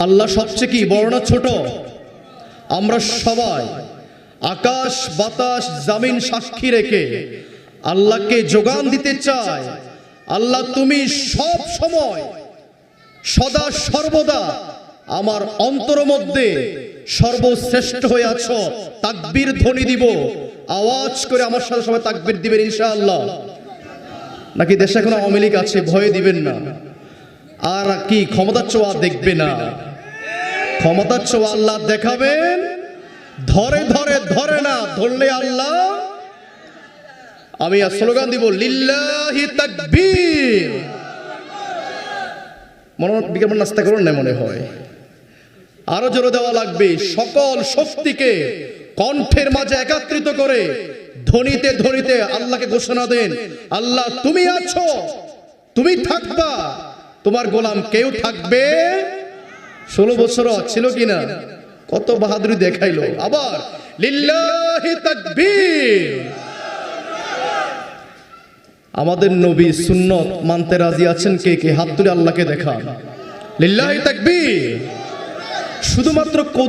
আল্লাহ সবচেয়ে কি বড় না ছোট? আমরা সবাই আকাশ, বাতাস, জামিন, সাক্ষী রেখে আল্লাহকে যোগান দিতে চাই। আল্লাহ, তুমি সব সময় সদা সর্বদা আমার অন্তর মধ্যে সর্বশ্রেষ্ঠ হয়ে আছো। তাকবীর ধ্বনি দিব। আওয়াজ করে আমার সাথে সবাই তাকবীর দিবেন ইনশাআল্লাহ। নাকি দেশে এখন আওয়ামী আছে? ভয়ে দিবেন না। আর কি, ক্ষমতার চোয়া দেখবে না। ক্ষমতার চোয়া আল্লাহ দেখাবেন। ধরে ধরে ধরে না, ধরলে আল্লাহ। আমি স্লোগান দিব, লিল্লাহি তাকবীর। মনে বিজ্ঞাপন নাস্তা করুন না, মনে হয়। আরও জোরে দেওয়া লাগবে, সকল শক্তিকে কণ্ঠের মাঝে একাত্রিত করে ধ্বনিতে ধ্বনিতে আল্লাহকে ঘোষণা দেন, আল্লাহ, তুমি আছো, তুমি থাকবা। তোমার গোলাম কেউ থাকবে ষোলো বছর ছিল কিনা? কত বাহাদুরি দেখাইলো। আবার, লিল্লাহি আমাদের নবী সুন্নত মানতে রাজি আছেন কে কে? হাত তুলে আল্লাহকে দেখান। লিল্লাহি শুধুমাত্র কদু